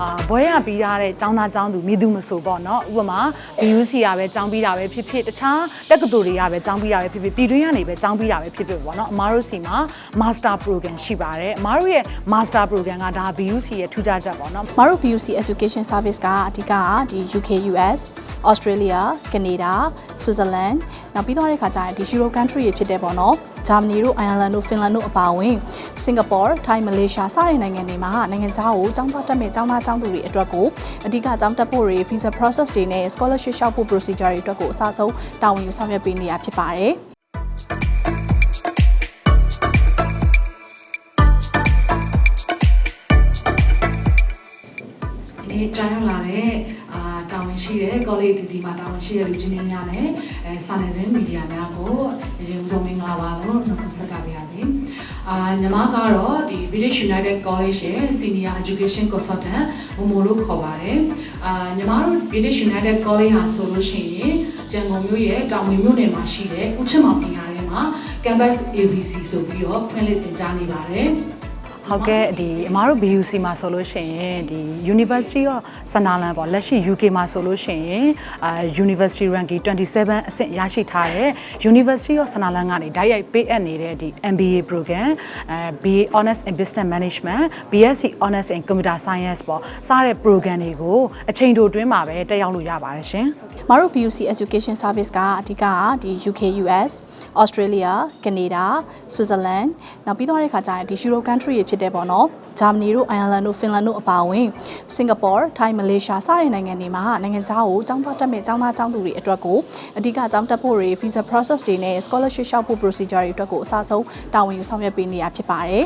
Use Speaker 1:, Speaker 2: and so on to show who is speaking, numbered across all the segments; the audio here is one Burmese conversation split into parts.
Speaker 1: အာဘွဲရပြီးရတဲ့ကျောင်းသားကျောင်းသူမိသူမဆိုပေါ့နော်ဥပမာ BUC ရပဲကျောင်းပြီးတာပဲဖြစ်ဖြစ်တခြားတက္ကသိုလ်တွေကပဲကျောင်းပြီးတာပဲဖြစ်ဖြစ်ပြည်တွင်းကနေပဲကျောင်းပြီးတာပဲဖြစ်ဖြစ်ပေါ့နော်အမားတို့စီမှာ master program ရှိပါတယ်အမားတို့ရဲ့ master program ကဒါ BUC ရဲ့ထူးခြားချက်ပေါ့နော်
Speaker 2: မတို့ BUC Education Service ကအဓိကကဒီ UK US Australia Canada Switzerland နောက်ပြီးတော့တဲ့ခါကျရင်ဒီ Euro country တွေဖြစ်တဲ့ပေါ့နော် Germany တို့ Ireland တို့ Finland တို့အပါအဝင် Singapore Thai Malaysia စတဲ့နိုင်ငံတွေမှာနိုင်ငံခြားကိုចောင်းသားတက်မဲ့ចောင်းသားចောင်းသူတွေအတွက်ကိုအဓိကចောင်းတက်ဖို့တွေ visa process တွေနဲ့ scholarship ရှောက်ဖို့ procedure တွေအတွက်ကိုအစဆုံးတာဝန်ယူဆောင်ရွက်ပေးနေရဖြစ်ပါတယ်
Speaker 1: ဒီနေ့ကြားရောက်လာတဲ့အာတာ ဝန်ရှိတဲ့ college တီတီမှာတာဝန်ရှိတဲ့လူကြီးမင်းများနဲ့အဲစာနယ်ဇင်းမီဒီယာများကိုအရင်ဦးဆုံးမင်္ဂလာပါလို့နှုတ်ဆက်တာပါရစေ။အာညီမကတော့ဒီ British United College ရဲ့ Senior Education Consultant မမိုလို့ခေါ်ပါတယ်။အာညီမတို့ British United College ဟာဆိုလို့ရှိရင်ရန်ကုန်မြို့ရဲ့တောင်ဝင်မြို့နယ်မှာရှိတဲ့ဦးချစ်မောင်ပညာရေးမှာ Campus ABC ဆိုပြီးတော့ဖွင့်လှစ်သင်ကြားနေပါတယ်။ ဟုတ်ကဲ့ဒီအမားတို့ BUC မှာဆိုလို့ရှိရင်ဒီ University of Sanaland ပေါ့လက်ရှိ UK မှာဆိုလို့ရှိရင်အာ University ranking 27အဆင့်ရရှိထားတဲ့ University of Sanaland ကနေဓာတ်ရိုက်ပေးအပ်နေတဲ့ဒီ MBA program အဲ BA Honors in Business Management BSc Honors in Computer Science ပေါ့စတဲ့ program တွေကိုအချိန်တိုအတွင်းမှာပဲတက်ရောက်လို့ရပါတယ်ရှင်
Speaker 2: မတို့ BUC Education Service ကအဓိကကဒီ UK US Australia Canada Switzerland နောက်ပြီးတော့တဲ့ခါကျရင်ဒီ Euro country တွေဖြစတဲ့ပေါ့နော် Germany တို့ Ireland တို့ Finland တို့အပါအဝင် Singapore Thai Malaysia စတဲ့နိုင်ငံတွေမှာနိုင်ငံခြားကိုចောင်းသားတက်မဲ့ចောင်းသားចောင်းသူတွေအတွက်ကိုအဓိကចောင်းတက်ဖို့တွေ visa process တွေနဲ့ scholarship ရှောက်ဖို့ procedure တွေအတွက်ကိုအစဆုံးတာဝန်ယူဆောင်ရွက်ပေးနေရဖြစ်ပါတယ်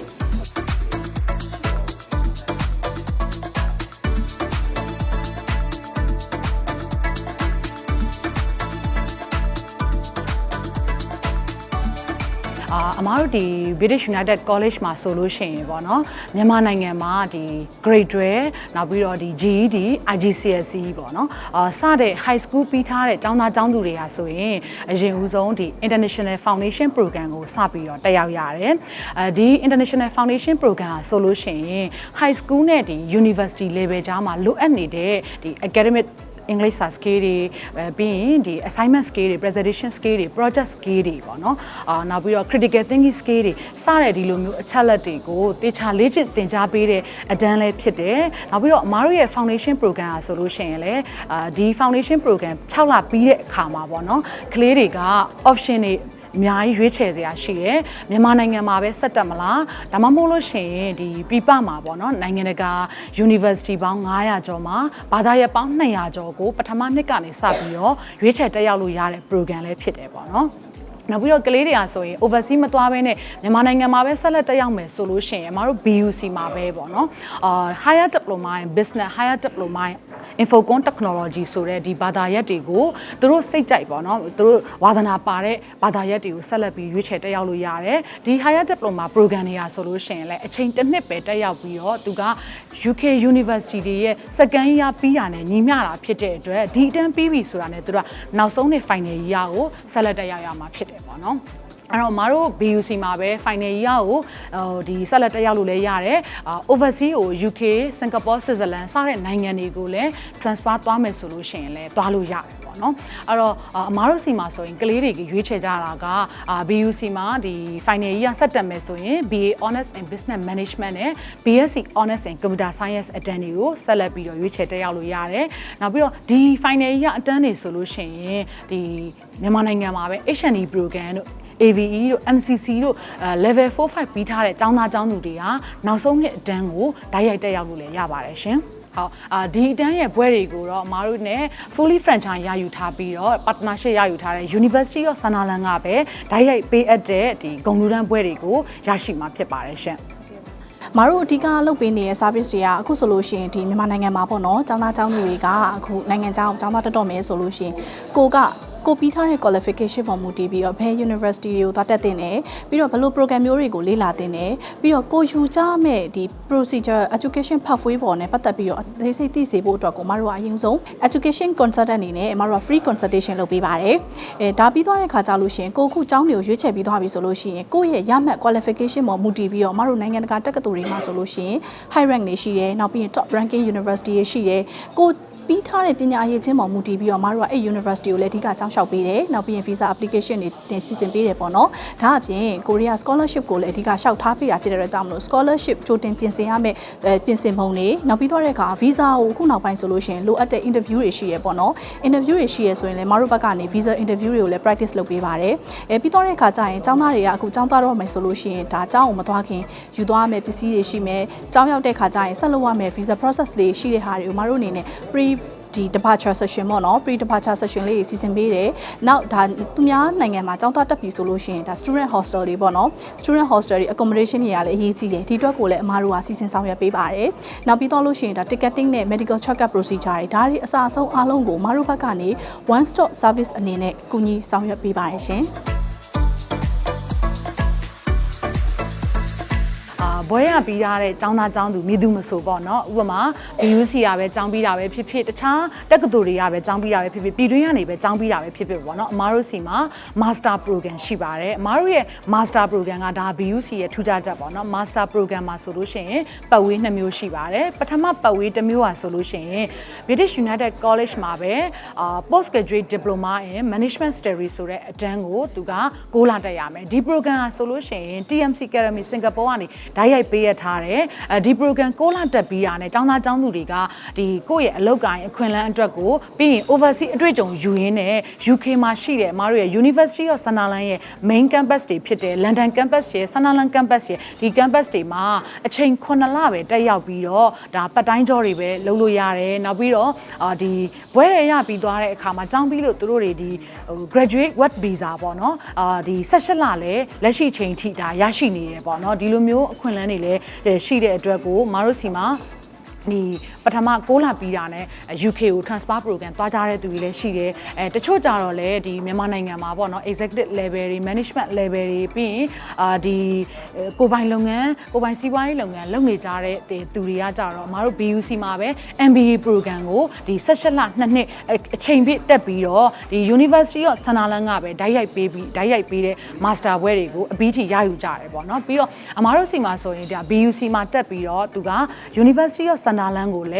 Speaker 1: အာအမားတို့ဒီ British United College မှာဆိုလို့ရှိရင်ပေါ့နော်မြန်မာနိုင်ငံမှာဒီ grade 12နောက်ပြီးတော့ဒီ GED IGCSE ပေါ့နော်အာစတဲ့ high school ပြီးထားတဲ့ကျောင်းသားကျောင်းသူတွေဟာဆိုရင်အရင်ဦးဆုံးဒီ International Foundation Program ကိုစပြီးတော့တက်ရောက်ရတယ်အဲဒီ International Foundation Program ဟာဆိုလို့ရှိရင် high school နဲ့ဒီ university level ကြားမှာလိုအပ်နေတဲ့ဒီ academic English sa skill တွေအဲပြီးရင်ဒီ assignment skill တွေ presentation skill တွေ project skill တွေပေါ့နော်အာနောက်ပြီးတော့ critical thinking skill တွေစတဲ့ဒီလိုမျိုးအချက်လက်တွေကိုတေချာလေ့ကျင့်သင်ကြားပေးတဲ့အတန်းလေးဖြစ်တယ်နောက်ပြီးတော့အမားတို့ရဲ့ foundation program อ่ะဆိုလို့ရှိရင်လည်းအာဒီ foundation program 6လပြီးတဲ့အခါမှာပေါ့နော်ကလေးတွေက option တွေ အများကြီးရွေးချယ်စရာရှိတယ်မြန်မာနိုင်ငံမှာပဲဆက်တက်မလားဒါမှမဟုတ်လို့ရှိရင်ဒီပြပမှာပေါ့နော်နိုင်ငံတကာ university ပေါင်း900ကျော်မှာဘာသာရပ်ပေါင်း200ကျော်ကိုပထမနှစ်ကနေစပြီးတော့ရွေးချယ်တက်ရောက်လို့ရတဲ့ program လေးဖြစ်တယ်ပေါ့နော် နောက်ပြီးတော့ကလေးတွေอ่ะဆိုရင် overseas မသွားဘဲနဲ့မြန်မာနိုင်ငံမှာပဲဆက်လက်တက်ရောက်မယ်ဆိုလို့ရှိရင်အမတို့ BUC မှာပဲပေါ့နော်အာ higher diploma in business higher diploma in infocon technology ဆိုတဲ့ဒီဘာသာရပ်တွေကိုသူတို့စိတ်ကြိုက်ပေါ့နော်သူတို့ဝါသနာပါတဲ့ဘာသာရပ်တွေကိုဆက်လက်ပြီးရွေးချယ်တက်ရောက်လို့ရတယ်ဒီ higher diploma program တွေကဆိုလို့ရှိရင်လည်းအချိန်တစ်နှစ်ပဲတက်ရောက်ပြီးတော့သူက UK University တွေရဲ့ second year ပြီးရနဲ့ညီမျှတာဖြစ်တဲ့အတွက်ဒီအတန်းပြီးပြီဆိုတာနဲ့သူတို့ကနောက်ဆုံးနှစ် final year ကိုဆက်လက်တက်ရောက်ရမှာဖြစ်တယ်ပေါ့နော်အဲ့တော့မတို့ BUC မှာပဲ final year ကိုဟိုဒီဆက်လက်တက်ရောက်လို့လည်းရတယ်အာ overseas ကို UK Singapore Switzerland စတဲ့နိုင်ငံတွေကိုလည်း transfer သွားမယ်ဆိုလို့ရှိရင်လည်းသွားလို့ရတယ် ပေါ့နော်အဲ့တော့အာအမားတို့စီမှာဆိုရင်ကလေးတွေရွေးချယ်ကြတာကအာ BUC မှာဒီ final year ဆက်တက်မယ်ဆိုရင် BA Honors in Business Management နဲ့ BSc Honors in Computer Science အတန်းတွေကိုဆက်လက်ပြီးတော့ရွေးချယ်တက်ရောက်လို့ရတယ်နောက်ပြီးတော့ဒီ final year အတန်းတွေဆိုလို့ရှိရင်ဒီမြန်မာနိုင်ငံမှာပဲ H&E program တို့ AVE တို့ MCC တို့အဲ level 4 5ပြီးထားတဲ့ចောင်းသားចောင်းသူတွေဟာနောက်ဆုံးနှစ်အတန်းကိုဓာတ်ရိုက်တက်ရောက်လို့လည်းရပါတယ်ရှင်။ ဟုတ်အာဒီအတန်းရဲ့ဘွဲတွေကိုတော့အမားတို့ ਨੇ fully franchise ရယူထားပြီးတော့ partnership ရယူထားတဲ့ University of Sanaland ကပဲဓာတ်ရိုက်ပေးအပ်တဲ့ဒီဂုဏ်ထူးတန်းဘွဲတွေကိုရရှိမှာဖြစ်ပါတယ်ရှင်။
Speaker 2: မတို့အဓိကလုပ်ပေးနေတဲ့ service တွေကအခုဆိုလို့ရှိရင်ဒီမြန်မာနိုင်ငံမှာပေါ့နော်ចောင်းသားចောင်းသူတွေကအခုနိုင်ငံခြားအောင်ចောင်းသားတက်တော့မယ်ဆိုလို့ရှိရင်ကိုက ကိုကိုပြီးထားတဲ့ qualification ပေါ်မူတည်ပြီးတော့ဘယ် university တွေကိုသွားတက်တင်တယ်ပြီးတော့ဘယ်လို program မျိုးတွေကိုလေ့လာတင်တယ်ပြီးတော့ကိုယူကြမဲ့ဒီ procedure education pathway ပေါ်နဲ့ပတ်သက်ပြီးတော့အသေးစိတ်သိစေဖို့အတွက်ကိုမတို့ကအရင်ဆုံး education consultant အနေနဲ့မတို့က free consultation လုပ်ပေးပါတယ်အဲဒါပြီးသွားတဲ့ခါကြလို့ရှိရင်ကိုအခုကျောင်းတွေကိုရွေးချယ်ပြီးသွားပြီဆိုလို့ရှိရင်ကိုယ့်ရဲ့ရမှတ် qualification ပေါ်မူတည်ပြီးတော့မတို့နိုင်ငံတကာတက္ကသိုလ်တွေမှာဆိုလို့ရှိရင် high rank တွေရှိတယ်နောက်ပြီးရင် top ranking university တွေရှိတယ်ကို ပြီးထားတဲ့ပညာရေးချင်းပေါ်မူတည်ပြီးတော့မတို့ကအဲ့ university ကိုလည်းအဓိကကျောင်းလျှောက်ပေးတယ်နောက်ပြီးရင် visa application တွေတင်စီစဉ်ပေးတယ်ပေါ့နော်ဒါအပြင်ကိုရီးယား scholarship ကိုလည်းအဓိကလျှောက်ထားပေးတာဖြစ်တဲ့အတွက်ကြောင့်မလို့ scholarship ကြိုတင်ပြင်ဆင်ရမယ့်အဲပြင်ဆင်ပုံတွေနောက်ပြီးတော့တဲ့အခါ visa ကိုအခုနောက်ပိုင်းဆိုလို့ရှိရင်လိုအပ်တဲ့ interview တွေရှိရပေါ့နော် interview တွေရှိရဆိုရင်လည်းမတို့ဘက်ကနေ visa interview တွေကိုလည်း practice လုပ်ပေးပါတယ်အဲပြီးတော့တဲ့အခါကျရင်ကျောင်းသားတွေကအခုကျောင်းသားတော့မယ်ဆိုလို့ရှိရင်ဒါကျောင်းကိုမသွားခင်ယူသွားရမယ့်ပစ္စည်းတွေရှိမယ်ကျောင်းရောက်တဲ့အခါကျရင်ဆက်လုပ်ရမယ့် visa process တွေရှိတဲ့ဟာတွေကိုမတို့အနေနဲ့ pre ဒီ departure session ပေါ့နော် pre departure session လေးစီစဉ်ပေးတယ်။နောက်ဒါသူများနိုင်ငံမှာကျောင်းသားတက်ပြီဆိုလို့ရှိရင်ဒါ student hostel တွေပေါ့နော် student hostel တွေ accommodation တွေကလည်းအရေးကြီးတယ်။ဒီအတွက်ကိုလည်းအမားတို့ကစီစဉ်ဆောင်ရွက်ပေးပါတယ်။နောက်ပြီးတော့လို့ရှိရင်ဒါ ticketing နဲ့ medical check up procedure တွေဒါတွေအစအဆုံးအားလုံးကိုအမားတို့ဘက်ကနေ one stop service အနေနဲ့ကူညီဆောင်ရွက်ပေးပါတယ်ရှင်။
Speaker 1: ဘွဲရပြီးထားတဲ့ចောင်းသားចောင်းသူမိသူမဆိုပေါ့နော်ဥပမာ BUC ရပဲចောင်းပြီးတာပဲဖြစ်ဖြစ်တခြားတက္ကသိုလ်တွေကပဲចောင်းပြီးတာပဲဖြစ်ဖြစ်ပြည်တွင်းကနေပဲចောင်းပြီးတာပဲဖြစ်ဖြစ်ပေါ့နော်အမားတို့စီမှာ master program ရှိပါတယ်အမားတို့ရဲ့ master program ကဒါ BUC ရဲ့ထူးခြားချက်ပေါ့နော် master program မှာဆိုလို့ရှိရင်ပတ်ဝေးနှစ်မျိုးရှိပါတယ်ပထမပတ်ဝေးတစ်မျိုးอ่ะဆိုလို့ရှိရင် British United College မှာပဲအာ post graduate diploma in management studies ဆိုတဲ့အတန်းကိုသူက6လတက်ရမယ်ဒီ program อ่ะဆိုလို့ရှိရင် TMC Academy Singapore ကနေဓာတ်ရိုက် ပေးရထားတယ်အဲဒီ program 6လတက်ပြီးတာနဲ့ចောင်းသားចောင်းသူတွေကဒီကိုယ့်ရဲ့အလုပ်ကိုင်အခွင့်အလမ်းအတွက်ကိုပြီးရင် overseas အတွေ့အကြုံယူရင်းနဲ့ UK မှာရှိတယ်အမားတို့ရဲ့ University of Sunderland ရဲ့ main campus တွေဖြစ်တယ် London campus ရဲ့ Sunderland campus ရဲ့ဒီ campus တွေမှာအချိန်9လပဲတက်ရောက်ပြီးတော့ဒါပတ်တိုင်းကြောတွေပဲလုပ်လို့ရတယ်နောက်ပြီးတော့အာဒီဘွဲရရပြီးသွားတဲ့အခါမှာចောင်းပြီးလို့သူတို့တွေဒီဟို graduate work visa ပေါ့နော်အာဒီ16လလည်းလက်ရှိချိန်ထိဒါရရှိနေတယ်ပေါ့နော်ဒီလိုမျိုးအခွင့်အ လမ်းတွေလည်းရှိတဲ့အတွက်ကိုမအားတို့စီမှာဒီပ ထမ6လပြီးတာနဲ့ UK ကို transfer program သွားကြတဲ့သူတွေလည်းရှိတယ်အဲတချို့ကြတော့လည်းဒီမြန်မာနိုင်ငံမှာပေါ့နော် executive level တွေ management level တွေပြီးရင်အာဒီကိုပိုင်လုပ်ငန်းကိုပိုင်စီးပွားရေးလုပ်ငန်းလုပ်နေကြတဲ့သူတွေကကြတော့အမတို့ BUC မှာပဲ MBA program ကိုဒီ16လ2နှစ်အချိန်ပြည့်တက်ပြီးတော့ဒီ University of Sunderland ကပဲဓာတ်ရိုက်ပေးပြီးဓာတ်ရိုက်ပေးတဲ့ master ဘွဲတွေကိုအပြီးထိရယူကြတယ်ပေါ့နော်ပြီးတော့အမတို့စီမှာဆိုရင်ဒါ BUC မှာတက်ပြီးတော့သူက University of Sunderland ကိုလည်း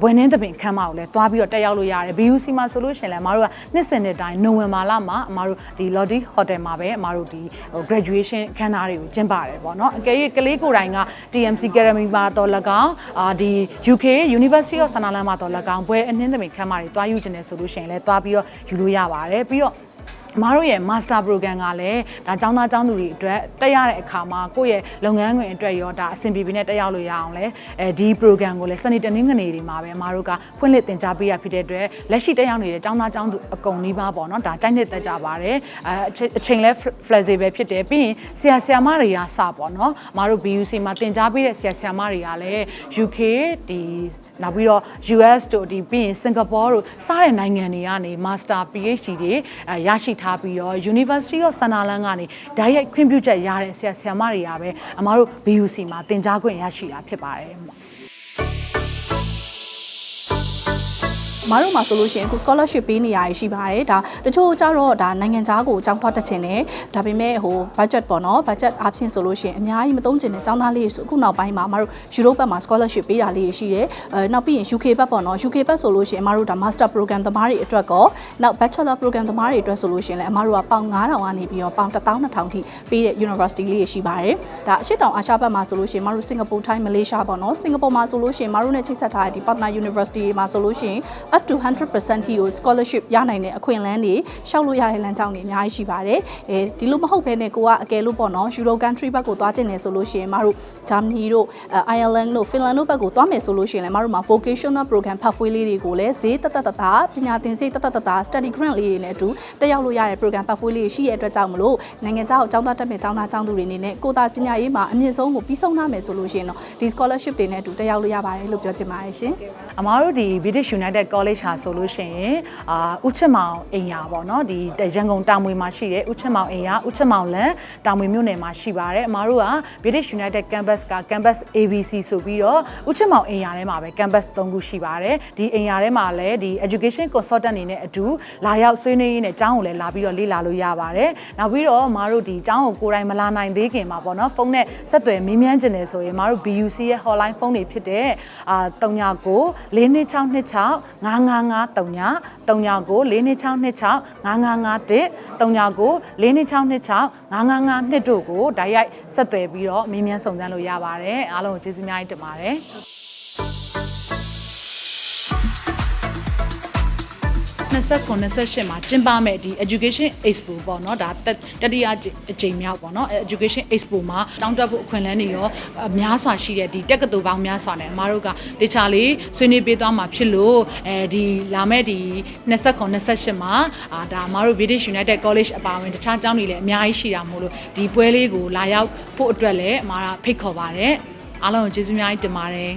Speaker 1: ဘွယ်နှင်းသပင်ခမ်းမကိုလည်းသွားပြီးတော့တက်ရောက်လို့ရတယ် BUC မှာဆိုလို့ရှိရင်လည်းအမတို့ကနှစ်စဉ်တဲ့တိုင်းနိုဝင်ဘာလမှာအမတို့ဒီ Lodi Hotel မှာပဲအမတို့ဒီ graduation ခန်းနာတွေကိုကျင်းပါတယ်ပေါ့နော်အကယ်၍ကလေးကိုယ်တိုင်က TMC Academy မှာတော့၎င်းအာဒီ UK University of Sunderland မှာတော့၎င်းဘွဲအနှင်းသပင်ခမ်းမတွေသွားယူခြင်းနဲ့ဆိုလို့ရှိရင်လည်းသွားပြီးတော့ယူလို့ရပါတယ်ပြီးတော့ အမားတို့ရဲ့ master program ကလည်းဒါចောင်းသားចောင်းသူတွေအတွက်တက်ရတဲ့အခါမှာကိုယ့်ရဲ့လုပ်ငန်းခွင်အတွက်ရောဒါအဆင်ပြေပြေနဲ့တက်ရောက်လို့ရအောင်လဲအဲဒီ program ကိုလည်းစနေတနင်္ဂနွေတွေမှာပဲအမားတို့ကဖွင့်လှစ်သင်ကြားပေးရဖြစ်တဲ့အတွက်လက်ရှိတက်ရောက်နေတဲ့ចောင်းသားចောင်းသူအကုန်နီးပါးပေါ့နော်ဒါတိုက်နှစ်တက်ကြပါတယ်အဲအချိန်လဲ flexible ဖြစ်တယ်ပြီးရင်ဆရာဆရာမတွေကစပေါ့နော်အမားတို့ BUC မှာသင်ကြားပေးတဲ့ဆရာဆရာမတွေကလည်း UK ဒီနောက်ပြီးတော့ US တို့ဒီပြီးရင် Singapore တို့စတဲ့နိုင်ငံတွေကနေ Master PhD တွေအဲရရှိထား ားပြီးတော့ University of Sunderland ကနေဓာတ်ရိုက်ခွင့်ပြုချက်ရတဲ့ဆရာဆရာမတွေကပဲအမားတို့ BUC မှာသင်ကြားခွင့်ရရှိတာဖြစ်ပါတယ်
Speaker 2: မတို့မှာဆိုလို့ရှိရင်ကို scholarship ပေးနေရရှိပါတယ်ဒါတချို့ကြတော့ဒါနိုင်ငံခြားကိုအကြောင်းသွားတက်ချင်တယ်ဒါပေမဲ့ဟို budget ပေါ့နော် budget အပြင်ဆိုလို့ရှိရင်အများကြီးမသုံးချင်တဲ့ចောင်းသားလေးဆိုအခုနောက်ပိုင်းမှာမတို့ Europe ဘက်မှာ scholarship ပေးတာလေးရှိတယ်အဲနောက်ပြီးရင် UK ဘက်ပေါ့နော် UK ဘက်ဆိုလို့ရှိရင်မတို့ဒါ master program သမားတွေအတွက်ကောနောက် bachelor program သမားတွေအတွက်ဆိုလို့ရှိရင်လည်းအမတို့ကပေါင်9000ကနေပြီးတော့ပေါင်12000ထိပေးတဲ့ university လေးတွေရှိပါတယ်ဒါအရှိတောင်အာရှဘက်မှာဆိုလို့ရှိရင်မတို့ Singapore Thai Malaysia ပေါ့နော် Singapore မှာဆိုလို့ရှိရင်မတို့နဲ့ချိတ်ဆက်ထားတဲ့ဒီ partner university တွေမှာဆိုလို့ရှိရင် up to 100%ထိကို scholarship ရနိုင်တဲ့အခွင့်အလမ်းတွေရှောက်လို့ရတဲ့လမ်းကြောင်းတွေအများကြီးရှိပါတယ်အဲဒီလိုမဟုတ်ဘဲနဲ့ကိုကအကယ်လို့ပေါ့နော် Euro country ဘက်ကိုသွားချင်တယ်ဆိုလို့ရှိရင်မတို့ Germany တို့ Ireland တို့ Finland တို့ဘက်ကိုသွားမယ်ဆိုလို့ရှိရင်လည်းမတို့မှာ vocational program pathway လေးတွေကိုလည်းဈေးတသက်တသာပညာသင်ဈေးတသက်တသာ study grant လေးတွေနဲ့အတူတက်ရောက်လို့ရတဲ့ program pathway လေးရှိရဲ့အတွက်ကြောင့်မလို့နိုင်ငံခြားကိုကျောင်းသားတက်မဲ့ကျောင်းသားကျောင်းသူတွေအနေနဲ့ကိုယ်သာပညာရေးမှာအမြင့်ဆုံးကိုပြီးဆုံးနိုင်မယ်ဆိုလို့ရှိရင်တော့ဒီ scholarship တွေနဲ့အတူတက်ရောက်လို့ရပါတယ်လို့ပြောချင်ပါတယ်ရှင်
Speaker 1: အမားတို့ဒီ British United College college ဟာဆိုလို့ရှိရင်အာဥချစ်မောင်အိမ်ယာပေါ့နော်ဒီရန်ကုန်တာမွေမှာရှိတဲ့ဥချစ်မောင်အိမ်ယာဥချစ်မောင်လန်တာမွေမြို့နယ်မှာရှိပါတယ်အမားတို့က British United Campus က Campus ABC ဆိုပြီးတော့ဥချစ်မောင်အိမ်ယာထဲမှာပဲ Campus 3ခုရှိပါတယ်ဒီအိမ်ယာထဲမှာလည်းဒီ Education Consultant အနေနဲ့အတူလာရောက်ဆွေးနွေးရင်းနဲ့ကျောင်းကိုလည်းလာပြီးတော့လေ့လာလို့ရပါတယ်နောက်ပြီးတော့အမားတို့ဒီကျောင်းကိုကိုယ်တိုင်မလာနိုင်သေးခင်မှာပေါ့နော်ဖုန်းနဲ့ဆက်သွယ်မေးမြန်းခြင်းတယ်ဆိုရင်အမားတို့ BUC ရဲ့ hotline ဖုန်းတွေဖြစ်တဲ့အာ39 4226 955 3 39 4226 955 1 39 4226 955 2တို့ကိုဓာတ်ရိုက်ဆက်သွယ်ပြီးတော့မေးမြန်းစုံစမ်းလို့ရပါတယ်အားလုံးကိုကျေးဇူးအများကြီးတင်ပါတယ် 29 28မှာကျင်းပမဲ့ဒီ Education Expo ပေါ့နော်ဒါတတတိယအကြိမ်မြောက်ပေါ့နော်အဲ Education Expo မှာတောင်းတဖို့အခွင့်အလမ်းတွေရောအများစွာရှိတဲ့ဒီတက္ကသိုလ်ပေါင်းများစွာနဲ့အမားတို့ကတခြားလေးဆွေးနွေးပေးသွားမှာဖြစ်လို့အဲဒီလာမဲ့ဒီ29 28မှာအာဒါအမားတို့ British United College အပါအဝင်တခြားကျောင်းတွေလည်းအများကြီးရှိတာမို့လို့ဒီပွဲလေးကိုလာရောက်ဖို့အတွက်လည်းအမားကဖိတ်ခေါ်ပါတယ်အားလုံးကိုကျေးဇူးအများကြီးတင်ပါတယ်